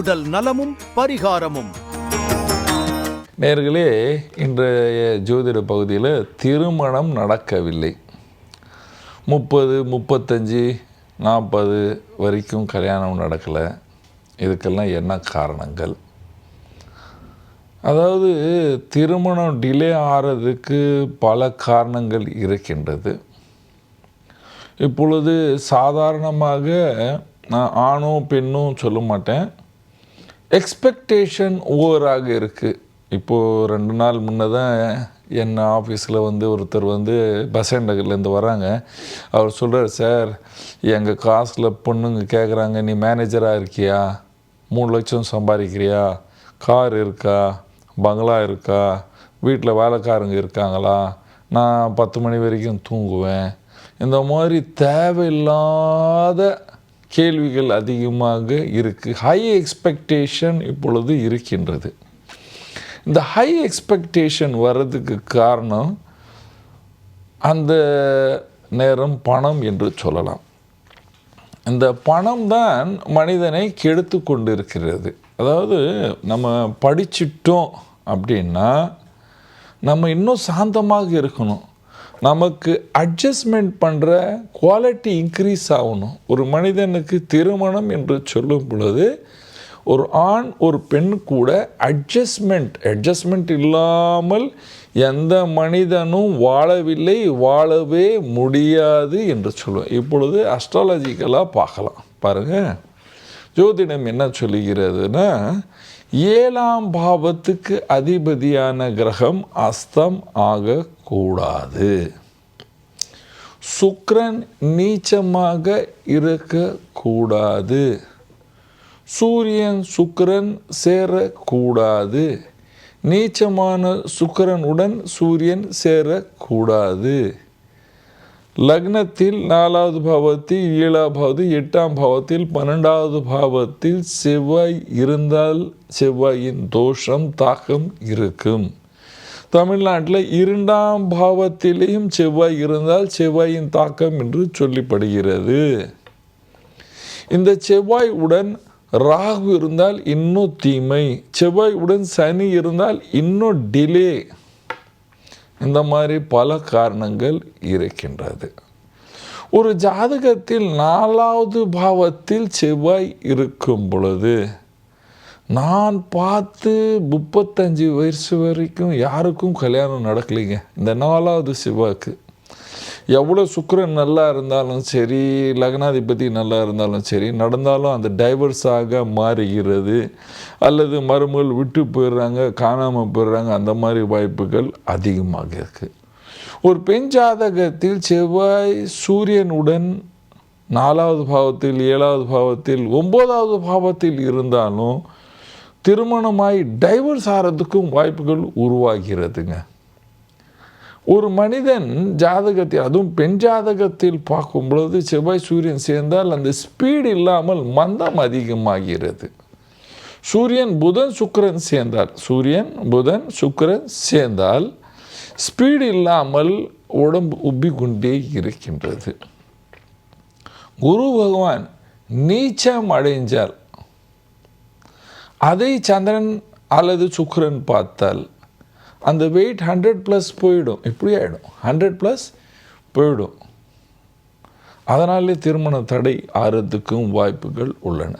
உடல் நலமும் பரிகாரமும். நேர்களே இன்றைய ஜோதிட பகுதியில் திருமணம் நடக்கவில்லை. முப்பது முப்பத்தஞ்சு நாற்பது வரைக்கும் கல்யாணம் நடக்கலை. இதுக்கெல்லாம் என்ன காரணங்கள்? அதாவது திருமணம் டிலே ஆகிறதுக்கு பல காரணங்கள் இருக்கின்றது. இப்பொழுது சாதாரணமாக நான் ஆணும் பெண்ணும் சொல்ல மாட்டேன். எக்ஸ்பெக்டேஷன் ஓவராக இருக்குது இப்போது ரெண்டு நாள் முன்னே தான் என் ஆஃபீஸில் வந்து ஒருத்தர் வந்து பஸ் நகர்லேருந்து வராங்க. அவர் சொல்கிறார் சார் எங்கள் காசில் பொண்ணுங்க கேட்குறாங்க நீ மேனேஜராக இருக்கியா? மூணு லட்சம் சம்பாதிக்கிறியா? கார் இருக்கா? பங்களா இருக்கா? வீட்டில் வேலைக்காரங்க இருக்காங்களா? நான் பத்து மணி வரைக்கும் தூங்குவேன். இந்த மாதிரி தேவையில்லாத கேள்விகள் அதிகமாக இருக்குது ஹை எக்ஸ்பெக்டேஷன் இப்பொழுது இருக்கின்றது. இந்த ஹை எக்ஸ்பெக்டேஷன் வர்றதுக்கு காரணம் அந்த நேரம் பணம் என்று சொல்லலாம். இந்த பணம் தான் மனிதனை கெடுத்து கொண்டிருக்கிறது. அதாவது நம்ம படிச்சிட்டோம் அப்படின்னா நம்ம இன்னும் சாந்தமாக இருக்கணும். நமக்கு அட்ஜஸ்ட்மெண்ட் பண்ணுற குவாலிட்டி இன்க்ரீஸ் ஆகணும். ஒரு மனிதனுக்கு திருமணம் என்று சொல்லும் பொழுது ஒரு ஆண் ஒரு பெண் கூட அட்ஜஸ்ட்மெண்ட் அட்ஜஸ்ட்மெண்ட் இல்லாமல் எந்த மனிதனும் வாழவில்லை வாழவே முடியாது என்று சொல்லுவேன் இப்பொழுது அஸ்ட்ராலஜிக்கலாக பார்க்கலாம். பாருங்கள் ஜோதிடம் என்ன சொல்லுகிறதுனா ஏழாம் பாவத்துக்கு அதிபதியான கிரகம் அஸ்தம் ஆகக்கூடாது. சுக்கிரன் நீச்சமாக இருக்கக்கூடாது. சூரியன் சுக்கிரன் சேரக்கூடாது. நீச்சமான சுக்கரனுடன் சூரியன் சேரக்கூடாது. லக்னத்தில் நாலாவது பாவத்தில் ஏழாம் பாவத்தில் எட்டாம் பாவத்தில் பன்னெண்டாவது பாவத்தில் செவ்வாய் இருந்தால் செவ்வாயின் தோஷம் தாக்கம் இருக்கும். தமிழ்நாட்டில் இரண்டாம் பாவத்திலேயும் செவ்வாய் இருந்தால் செவ்வாயின் தாக்கம் என்று சொல்லப்படுகிறது. இந்த செவ்வாய் உடன் ராகு இருந்தால் இன்னும் தீமை செவ்வாய் உடன் சனி இருந்தால் இன்னும் டிலே இந்த மாதிரி பல காரணங்கள் இருக்கின்றது. ஒரு ஜாதகத்தில் நாலாவது பாவத்தில் செவ்வாய் இருக்கும் பொழுது நான் பார்த்து முப்பத்தஞ்சு வயசு வரைக்கும் யாருக்கும் கல்யாணம் நடக்கலைங்க. இந்த நாலாவது செவ்வாய்க்கு. எவ்வளோ சுக்கரன் நல்லா இருந்தாலும் சரி லக்னாதிபதி நல்லா இருந்தாலும் சரி நடந்தாலும் அந்த டைவர்ஸாக மாறுகிறது. அல்லது மருமகள் விட்டு போயிடுறாங்க காணாமல் போயிடுறாங்க அந்த மாதிரி வாய்ப்புகள் அதிகமாக இருக்குது ஒரு பெண் ஜாதகத்தில் செவ்வாய் சூரியனுடன் நாலாவது பாவத்தில் ஏழாவது பாவத்தில் ஒம்போதாவது பாவத்தில் இருந்தாலும் திருமணமாய் டைவர்ஸ் ஆகிறதுக்கும் வாய்ப்புகள் உருவாகிறதுங்க. ஒரு மனிதன் ஜாதகத்தில் அதுவும் பெண் ஜாதகத்தில் பார்க்கும் பொழுது செவ்வாய் சூரியன் சேர்ந்தால் அந்த ஸ்பீடு இல்லாமல் மந்தம் அதிகமாகிறது. சூரியன் புதன் சுக்கரன் சேர்ந்தால் சூரியன் புதன் சுக்கரன் சேர்ந்தால் ஸ்பீடு இல்லாமல் உடம்பு உப்பி கொண்டே இருக்கின்றது. குரு பகவான் நீச்சம் அடைஞ்சால் அதை சந்திரன் அல்லது சுக்கரன் பார்த்தால் அந்த வெயிட் ஹண்ட்ரட் ப்ளஸ் போயிடும். இப்படி ஆகிடும் ஹண்ட்ரட் ப்ளஸ் போயிடும். அதனாலே திருமண தடை ஆறதுக்கும் வாய்ப்புகள் உள்ளன.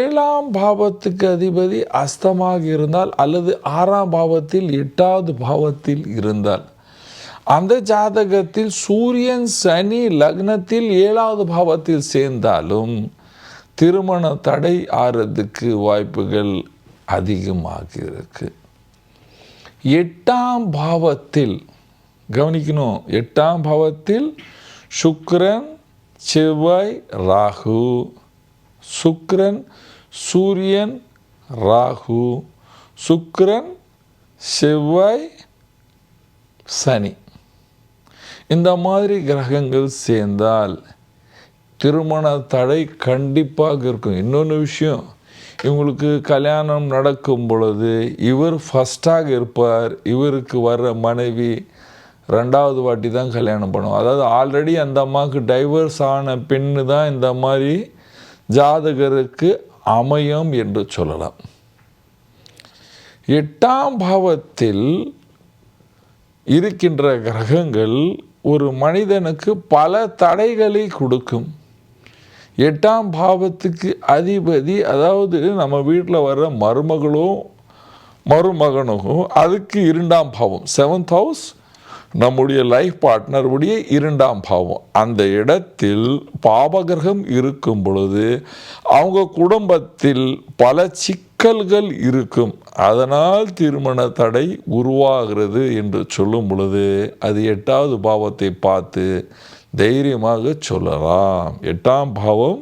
ஏழாம் பாவத்துக்கு அதிபதி அஸ்தமாக இருந்தால் அல்லது ஆறாம் பாவத்தில் எட்டாவது பாவத்தில் இருந்தால் அந்த ஜாதகத்தில் சூரியன் சனி லக்னத்தில் ஏழாவது பாவத்தில் சேர்ந்தாலும் திருமண தடை ஆறதுக்கு வாய்ப்புகள் அதிகமாக இருக்குது எட்டாம் பாவத்தில் கவனிக்கணும் எட்டாம் பாவத்தில் சுக்ரன் செவ்வாய் ராகு. சுக்ரன் சூரியன் ராகு. சுக்ரன் செவ்வாய் சனி. இந்த மாதிரி கிரகங்கள் சேர்ந்தால் திருமண தடை கண்டிப்பாக இருக்கும். இன்னொன்று விஷயம் இவங்களுக்கு கல்யாணம் நடக்கும் பொழுது இவர் ஃபஸ்ட்டாக இருப்பார். இவருக்கு வர்ற மனைவி ரெண்டாவது வாட்டி தான் கல்யாணம் பண்ணுவோம் அதாவது ஆல்ரெடி அந்த அம்மாவுக்கு டைவர்ஸ் ஆன பெண்ணு தான் இந்த மாதிரி ஜாதகருக்கு அமையும் என்று சொல்லலாம். எட்டாம் பாவத்தில் இருக்கின்ற கிரகங்கள் ஒரு மனிதனுக்கு பல தடைகளை கொடுக்கும். எட்டாம் பாவத்துக்கு அதிபதி அதாவது நம்ம வீட்டில் வர்ற மருமகளும் மருமகனுக்கும் அதுக்கு இரண்டாம் பாவம். செவன்த் ஹவுஸ் நம்முடைய லைஃப் பார்ட்னருடைய இரண்டாம் பாவம். அந்த இடத்தில் பாவகிரகம் இருக்கும் பொழுது அவங்க குடும்பத்தில் பல சிக்கல்கள் இருக்கும். அதனால் திருமண தடை உருவாகிறது என்று சொல்லும் பொழுது அது எட்டாவது பாவத்தை பார்த்து தைரியமாக சொல்லலாம். எட்டாம் பாவம்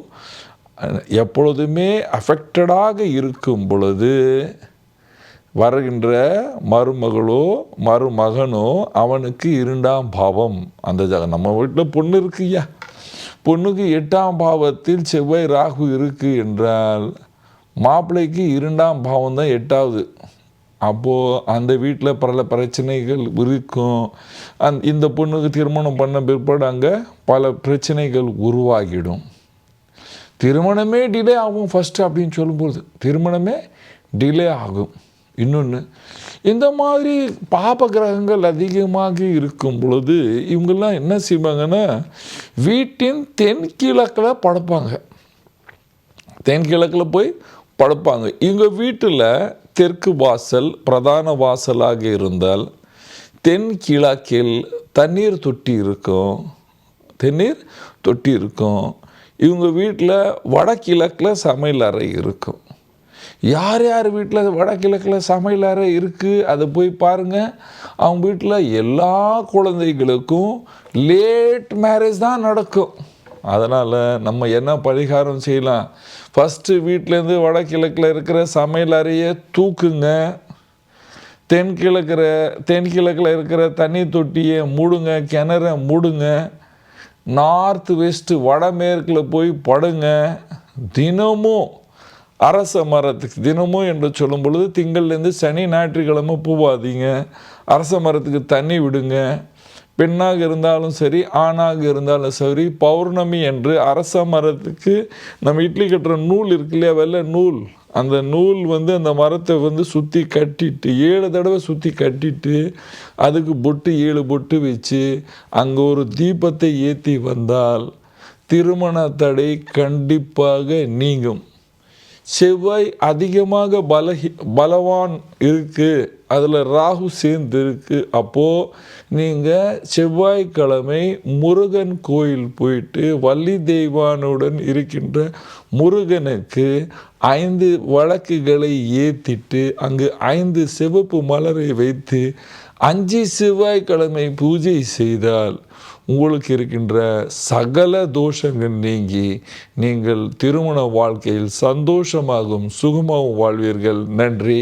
எப்பொழுதுமே அஃபெக்டடாக இருக்கும் பொழுது வருகின்ற மருமகளோ மருமகனோ அவனுக்கு இரண்டாம் பாவம். அந்த ஜக நம்ம வீட்டில் பொண்ணு இருக்குய்யா? பொண்ணுக்கு எட்டாம் பாவத்தில் செவ்வாய் ராகு இருக்கு என்றால் மாப்பிள்ளைக்கு இரண்டாம் பாவம் தான் எட்டாவது. அப்போது அந்த வீட்டில் பல பிரச்சனைகள் இருக்கும். அந் இந்த பொண்ணுக்கு திருமணம் பண்ண பிற்பாடு அங்கே பல பிரச்சனைகள் உருவாகிடும். திருமணமே டிலே ஆகும் ஃபஸ்ட்டு அப்படின்னு சொல்லும்போது திருமணமே டிலே ஆகும். இன்னொன்று இந்த மாதிரி பாப கிரகங்கள் அதிகமாக இருக்கும் பொழுது இவங்கெல்லாம் என்ன செய்வாங்கன்னா வீட்டின் தென்கிழக்கில் படுப்பாங்க. தென்கிழக்கில் போய் படுப்பாங்க. இவங்க வீட்டில் தெற்கு வாசல் பிரதான வாசலாக இருந்தால் தென்கிழக்கில் தண்ணீர் தொட்டி இருக்கும். தண்ணீர் தொட்டி இருக்கும். இவங்க வீட்டில் வடகிழக்கில் சமையல் அறை இருக்கும். யார் யார் வீட்டில் வடகிழக்கில் சமையல் அறை இருக்குது அதை போய் பாருங்கள் அவங்க வீட்டில் எல்லா குழந்தைகளுக்கும் லேட் மேரேஜ் தான் நடக்கும். அதனால் நம்ம என்ன பரிகாரம் செய்யலாம்? ஃபஸ்ட்டு வீட்டிலேருந்து வடகிழக்கில் இருக்கிற சமையல் அறையை தூக்குங்க. தென்கிழக்கிற தென்கிழக்கில் இருக்கிற தண்ணி தொட்டியை மூடுங்க கிணற மூடுங்க. நார்த் வெஸ்ட்டு வடமேற்கில் போய் படுங்க. தினமும் அரச மரத்துக்கு தினமும் என்று சொல்லும் பொழுது திங்கள்லேருந்து சனி ஞாயிற்றுக்கிழமை பூவாதீங்க. அரச மரத்துக்கு தண்ணி விடுங்க. பெண்ணாக இருந்தாலும் சரி ஆணாக இருந்தாலும் சரி பௌர்ணமி என்று அரச மரத்துக்கு நம்ம இட்லி கட்டுற நூல் இருக்கு இல்லையா வெள்ளை நூல்? அந்த நூல் வந்து அந்த மரத்தை வந்து சுற்றி கட்டிட்டு ஏழு தடவை சுற்றி கட்டிட்டு அதுக்கு பொட்டு ஏழு பொட்டு வச்சு அங்கே ஒரு தீபத்தை ஏற்றி வந்தால் திருமண தடை கண்டிப்பாக நீங்கும். செவ்வாய் அதிகமாக பலகி பலவான் இருக்குது அதில் ராகு சேர்ந்துருக்கு அப்போது நீங்கள் செவ்வாய்க்கிழமை முருகன் கோயில் போயிட்டு வள்ளி தெய்வானுடன் இருக்கின்ற முருகனுக்கு ஐந்து வழக்குகளை ஏற்றிட்டு அங்கு ஐந்து சிவப்பு மலரை வைத்து அஞ்சு செவ்வாய்க்கிழமை பூஜை செய்தால் உங்களுக்கு இருக்கின்ற சகல தோஷங்கள் நீங்கி நீங்கள் திருமண வாழ்க்கையில் சந்தோஷமாகவும் சுகமாகவும் வாழ்வீர்கள். நன்றி.